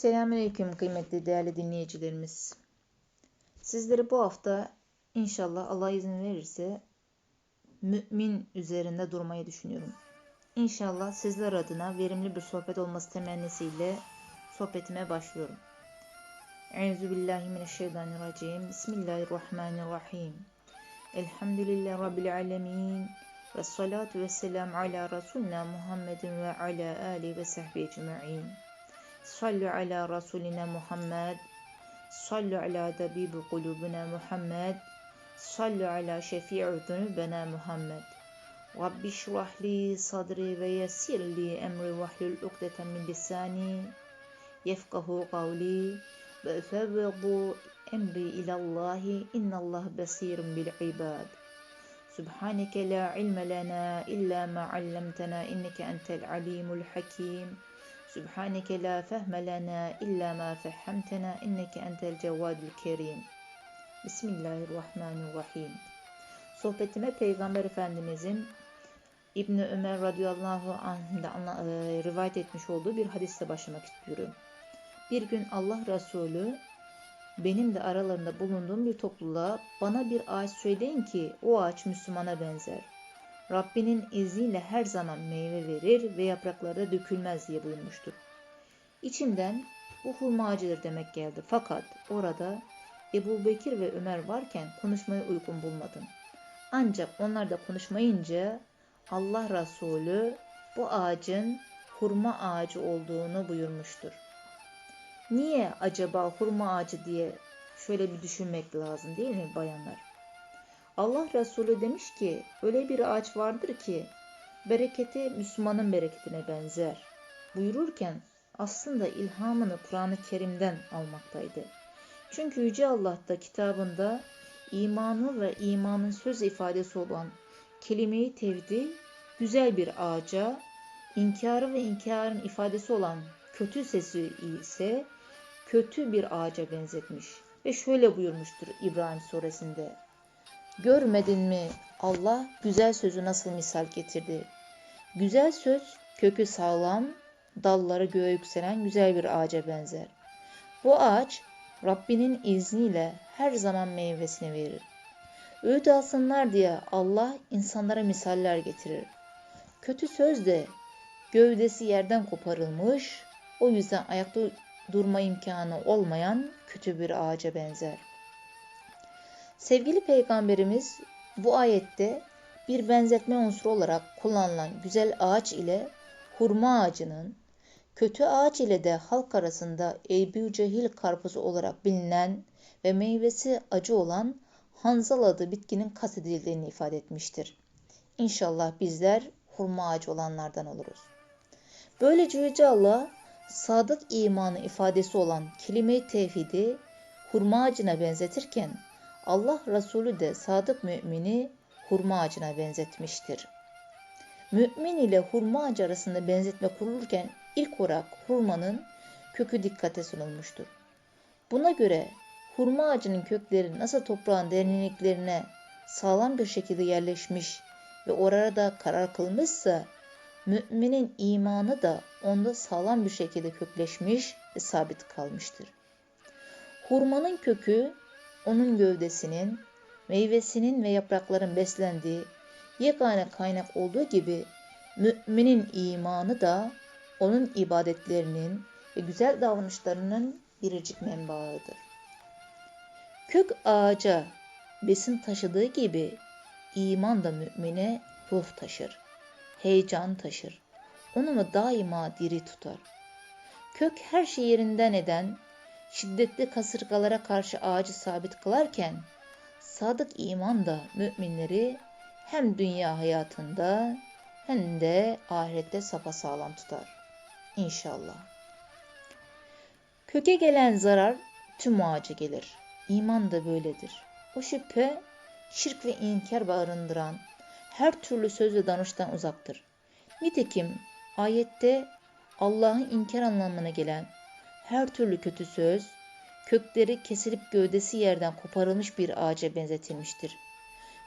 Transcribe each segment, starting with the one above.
Selamünaleyküm kıymetli değerli dinleyicilerimiz. Sizleri bu hafta inşallah Allah izin verirse mümin üzerinde durmayı düşünüyorum. İnşallah sizler adına verimli bir sohbet olması temennisiyle sohbetime başlıyorum. Euzu billahi mineşşeytanirracim. Bismillahirrahmanirrahim. Elhamdülillahi rabbil alamin. Ve salatu ve selam ala Resulina Muhammedin ve ala ali ve sahbihi ecma'in. صلوا على رسولنا محمد. صلوا على طبيب قلوبنا محمد. صلوا على شفيع ذنوبنا محمد. رب اشرح لي صدري ويسر لي أمري واحلل عقدة من لساني يفقه قولي. وأفوض أمري إلى الله إن الله بصير بالعباد. سبحانك لا علم لنا إلا ما علمتنا إنك أنت العليم الحكيم. Subhaneke la fehme lana illa ma fehhamtena inneke entel cevvadül kerim. Bismillahirrahmanirrahim. Sohbetime Peygamber Efendimizin İbni Ömer radıyallahu anh'da e, rivayet etmiş olduğu bir hadisle başlamak istiyorum. Bir gün Allah Resulü benim de aralarında bulunduğum bir topluluğa bana bir ağaç söyleyin ki o ağaç Müslümana benzer.'' Rabbinin izniyle her zaman meyve verir ve yaprakları dökülmez diye buyurmuştur. İçimden bu hurma ağacıdır demek geldi. Fakat orada Ebu Bekir ve Ömer varken konuşmayı uygun bulmadım. Ancak onlar da konuşmayınca Allah Resulü bu ağacın hurma ağacı olduğunu buyurmuştur. Niye acaba hurma ağacı diye şöyle bir düşünmek lazım değil mi bayanlar? Allah Resulü demiş ki öyle bir ağaç vardır ki bereketi Müslümanın bereketine benzer. Buyururken aslında ilhamını Kur'an-ı Kerim'den almaktaydı. Çünkü Yüce Allah da kitabında imanı ve imanın söz ifadesi olan kelimeyi tevdi güzel bir ağaca, inkarı ve inkarın ifadesi olan kötü sesi ise kötü bir ağaca benzetmiş. Ve şöyle buyurmuştur İbrahim suresinde. Görmedin mi Allah güzel sözü nasıl misal getirdi? Güzel söz kökü sağlam, dalları göğe yükselen güzel bir ağaca benzer. Bu ağaç Rabbinin izniyle her zaman meyvesini verir. Öğüt alsınlar diye Allah insanlara misaller getirir. Kötü söz de gövdesi yerden koparılmış, o yüzden ayakta durma imkanı olmayan kötü bir ağaca benzer. Sevgili Peygamberimiz bu ayette bir benzetme unsuru olarak kullanılan güzel ağaç ile hurma ağacının, kötü ağaç ile de halk arasında Ebu Cehil karpuzu olarak bilinen ve meyvesi acı olan Hanzal adı bitkinin kastedildiğini ifade etmiştir. İnşallah bizler hurma ağacı olanlardan oluruz. Böylece Yüce Allah sadık imanı ifadesi olan kelime-i tevhidi hurma ağacına benzetirken Allah Resulü de sadık mümini hurma ağacına benzetmiştir. Mümin ile hurma ağacı arasında benzetme kurulurken ilk olarak hurmanın kökü dikkate sunulmuştur. Buna göre hurma ağacının kökleri nasıl toprağın derinliklerine sağlam bir şekilde yerleşmiş ve orada karar kılmışsa müminin imanı da onda sağlam bir şekilde kökleşmiş ve sabit kalmıştır. Hurmanın kökü onun gövdesinin, meyvesinin ve yaprakların beslendiği yegane kaynak olduğu gibi müminin imanı da onun ibadetlerinin ve güzel davranışlarının biricik menbaıdır. Kök ağaca besin taşıdığı gibi iman da mümine ruh taşır heyecan taşır. Onu daima diri tutar. Kök her şey yerinden eden, şiddetli kasırgalara karşı ağacı sabit kılarken, sadık iman da müminleri hem dünya hayatında hem de ahirette sağlam tutar. İnşallah. Köke gelen zarar tüm ağaca gelir. İman da böyledir. O şüphe, şirk ve inkar barındıran her türlü söz ve danıştan uzaktır. Nitekim ayette Allah'ın inkar anlamına gelen her türlü kötü söz, kökleri kesilip gövdesi yerden koparılmış bir ağaca benzetilmiştir.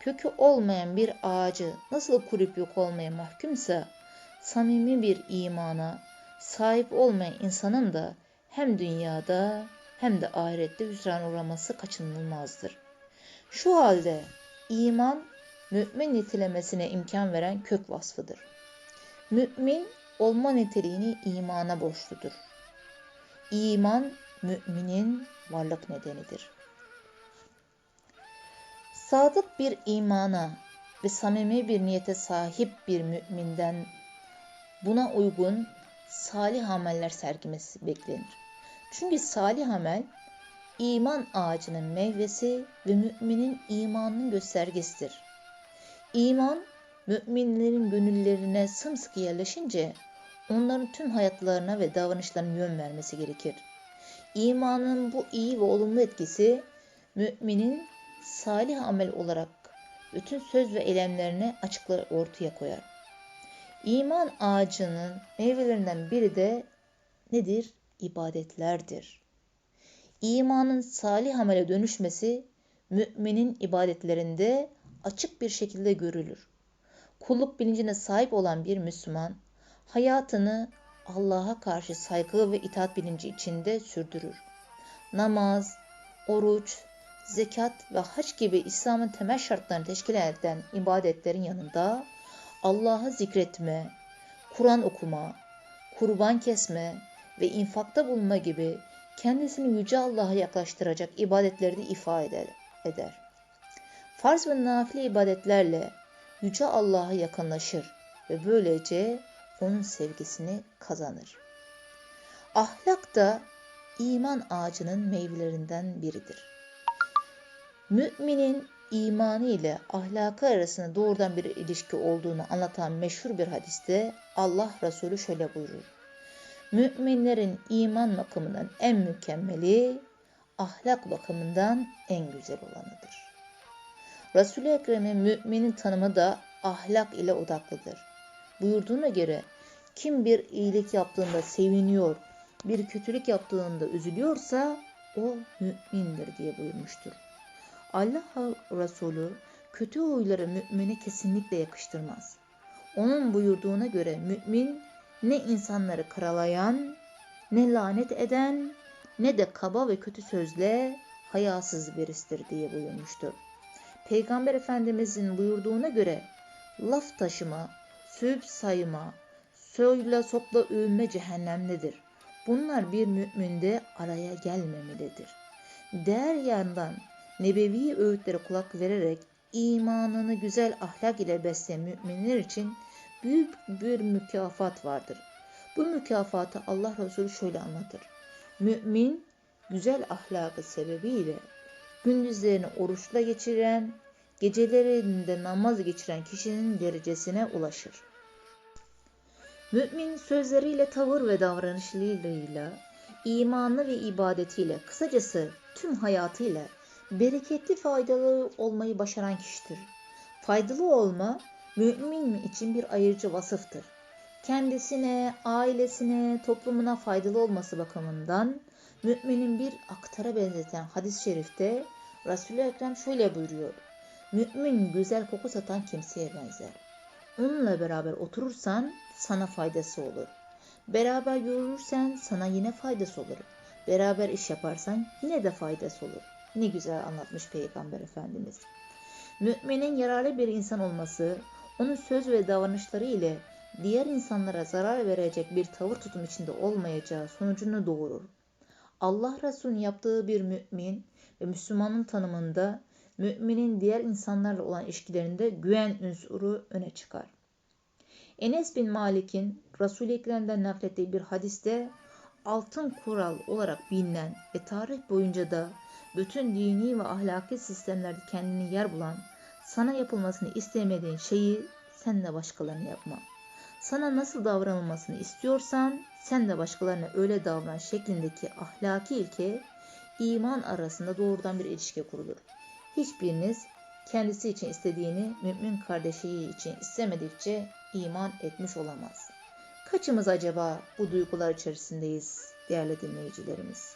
Kökü olmayan bir ağacı nasıl kurup yok olmaya mahkumsa, samimi bir imana sahip olmayan insanın da hem dünyada hem de ahirette hüsran uğraması kaçınılmazdır. Şu halde iman mümin nitelemesine imkan veren kök vasfıdır. Mümin olma niteliğini imana borçludur. İman müminin varlık nedenidir. Sadık bir imana ve samimi bir niyete sahip bir müminden buna uygun salih ameller sergimesi beklenir. Çünkü salih amel iman ağacının meyvesi ve müminin imanının göstergesidir. İman müminlerin gönüllerine sımsıkı yerleşince onların tüm hayatlarına ve davranışlarına yön vermesi gerekir. İmanın bu iyi ve olumlu etkisi müminin salih amel olarak bütün söz ve eylemlerini açıklar ortaya koyar. İman ağacının meyvelerinden biri de nedir? İbadetlerdir. İmanın salih amele dönüşmesi müminin ibadetlerinde açık bir şekilde görülür. Kulluk bilincine sahip olan bir Müslüman hayatını Allah'a karşı saygı ve itaat bilinci içinde sürdürür. Namaz, oruç, zekat ve hac gibi İslam'ın temel şartlarını teşkil eden ibadetlerin yanında Allah'ı zikretme, Kur'an okuma, kurban kesme ve infakta bulunma gibi kendisini Yüce Allah'a yaklaştıracak ibadetleri de ifa eder. Farz ve nafile ibadetlerle Yüce Allah'a yakınlaşır ve böylece onun sevgisini kazanır. Ahlak da iman ağacının meyvelerinden biridir. Müminin imanı ile ahlakı arasında doğrudan bir ilişki olduğunu anlatan meşhur bir hadiste Allah Resulü şöyle buyurur. Müminlerin iman bakımından en mükemmeli, ahlak bakımından en güzel olanıdır. Resul-i Ekrem'in müminin tanımı da ahlak ile odaklıdır. Buyurduğuna göre kim bir iyilik yaptığında seviniyor, bir kötülük yaptığında üzülüyorsa o mümindir diye buyurmuştur. Allah Resulü kötü huyları mümine kesinlikle yakıştırmaz. Onun buyurduğuna göre mümin ne insanları karalayan, ne lanet eden, ne de kaba ve kötü sözle hayasız birisidir diye buyurmuştur. Peygamber Efendimizin buyurduğuna göre laf taşıma, sövüp sayma, söyle sopla övünme cehennemdedir. Bunlar bir müminde araya gelmemelidir. Diğer yandan nebevi öğütlere kulak vererek imanını güzel ahlak ile besleyen müminler için büyük bir mükafat vardır. Bu mükafatı Allah Resulü şöyle anlatır. Mümin güzel ahlakı sebebiyle gündüzlerini oruçla geçiren, gecelerinde namaz geçiren kişinin derecesine ulaşır. Mümin sözleriyle, tavır ve davranışlarıyla, imanı ve ibadetiyle, kısacası tüm hayatıyla bereketli faydalı olmayı başaran kişidir. Faydalı olma mümin için bir ayırıcı vasıftır. Kendisine, ailesine, toplumuna faydalı olması bakımından müminin bir aktara benzeten hadis-i şerifte Resul-i Ekrem şöyle buyuruyor. Mümin güzel koku satan kimseye benzer. Onunla beraber oturursan sana faydası olur. Beraber yürürsen sana yine faydası olur. Beraber iş yaparsan yine de faydası olur. Ne güzel anlatmış Peygamber Efendimiz. Müminin yararlı bir insan olması, onun söz ve davranışları ile diğer insanlara zarar verecek bir tavır tutum içinde olmayacağı sonucunu doğurur. Allah Resulü'nün yaptığı bir mümin ve Müslümanın tanımında müminin diğer insanlarla olan ilişkilerinde güven unsuru öne çıkar. Enes bin Malik'in Resul-i Ekrem'den naklettiği bir hadiste altın kural olarak bilinen ve tarih boyunca da bütün dini ve ahlaki sistemlerde kendini yer bulan, sana yapılmasını istemediğin şeyi sen de başkalarına yapma. Sana nasıl davranılmasını istiyorsan sen de başkalarına öyle davran şeklindeki ahlaki ilke iman arasında doğrudan bir ilişki kurulur. Hiçbiriniz kendisi için istediğini mümin kardeşi için istemedikçe iman etmiş olamaz. Kaçımız acaba bu duygular içerisindeyiz değerli dinleyicilerimiz?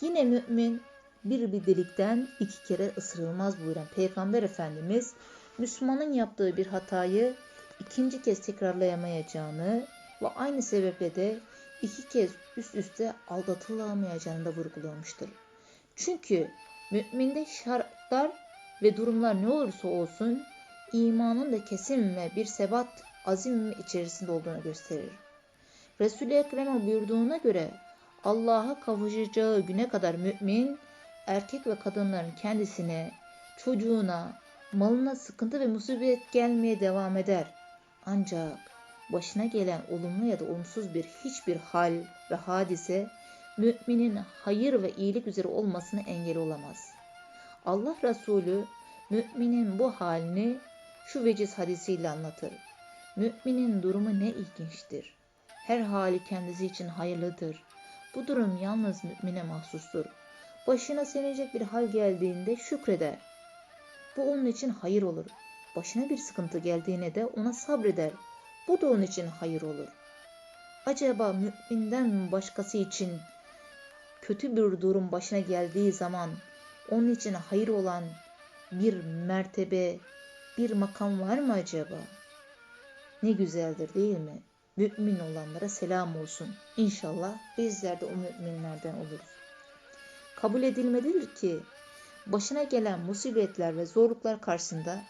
Yine mümin bir delikten iki kere ısırılmaz buyuran Peygamber Efendimiz Müslümanın yaptığı bir hatayı ikinci kez tekrarlayamayacağını ve aynı sebeple de iki kez üst üste aldatılamayacağını da vurgulamıştır. Çünkü müminde şartlar ve durumlar ne olursa olsun imanın da kesin ve bir sebat azim içerisinde olduğunu gösterir. Resul-i Ekrem'e buyurduğuna göre Allah'a kavuşacağı güne kadar mümin erkek ve kadınların kendisine, çocuğuna, malına sıkıntı ve musibet gelmeye devam eder. Ancak başına gelen olumlu ya da olumsuz bir hiçbir hal ve hadise müminin hayır ve iyilik üzere olmasına engel olamaz. Allah Resulü müminin bu halini şu veciz hadisiyle anlatır. Müminin durumu ne ilginçtir. Her hali kendisi için hayırlıdır. Bu durum yalnız mümine mahsustur. Başına sevinecek bir hal geldiğinde şükreder. Bu onun için hayır olur. Başına bir sıkıntı geldiğine de ona sabreder. Bu da onun için hayır olur. Acaba müminden başkası için kötü bir durum başına geldiği zaman onun için hayır olan bir mertebe, bir makam var mı acaba? Ne güzeldir değil mi? Mümin olanlara selam olsun. İnşallah bizler de o müminlerden oluruz. Kabul edilmelidir ki başına gelen musibetler ve zorluklar karşısında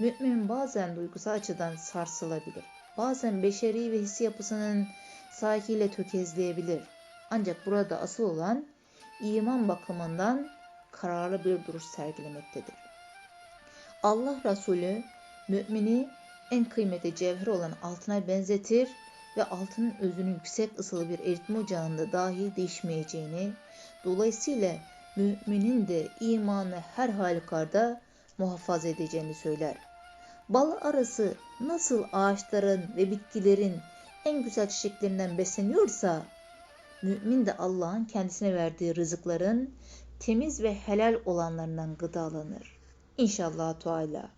mümin bazen duygusal açıdan sarsılabilir. Bazen beşeri ve hissi yapısının sahiyle tökezleyebilir. Ancak burada asıl olan iman bakımından kararlı bir duruş sergilemektedir. Allah Resulü mümini en kıymetli cevher olan altına benzetir ve altının özünün yüksek ısılı bir eritme ocağında dahi değişmeyeceğini, dolayısıyla müminin de imanı her halükarda muhafaza edeceğini söyler. Bal arası nasıl ağaçların ve bitkilerin en güzel çiçeklerinden besleniyorsa, mümin de Allah'ın kendisine verdiği rızıkların temiz ve helal olanlarından gıdalanır. İnşallah Teala.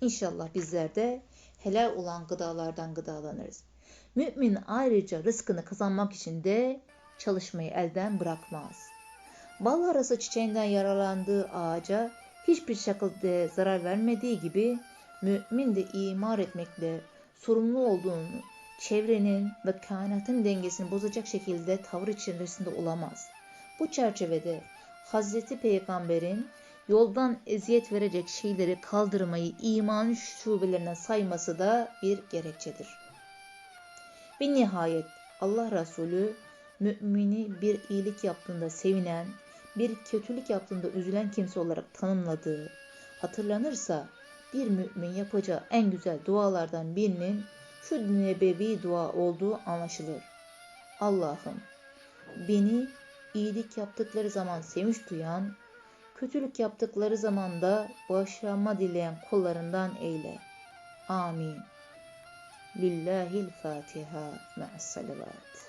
İnşallah bizler de helal olan gıdalardan gıdalanırız. Mümin ayrıca rızkını kazanmak için de çalışmayı elden bırakmaz. Bal arası çiçeğinden yaralandığı ağaca hiçbir şekilde zarar vermediği gibi mümin de imar etmekle sorumlu olduğunu, çevrenin ve kainatın dengesini bozacak şekilde tavır içerisinde olamaz. Bu çerçevede Hazreti Peygamber'in yoldan eziyet verecek şeyleri kaldırmayı imanın şubelerine sayması da bir gerekçedir. Ve nihayet Allah Resulü mümini bir iyilik yaptığında sevinen, bir kötülük yaptığında üzülen kimse olarak tanımladığı hatırlanırsa bir mümin yapacağı en güzel dualardan birinin şu nebevi dua olduğu anlaşılır. Allah'ım beni iyilik yaptıkları zaman sevinç duyan, kötülük yaptıkları zaman da bağışlanma dileyen kullarından eyle. Amin. Lillahil Fatiha ma'as salavat.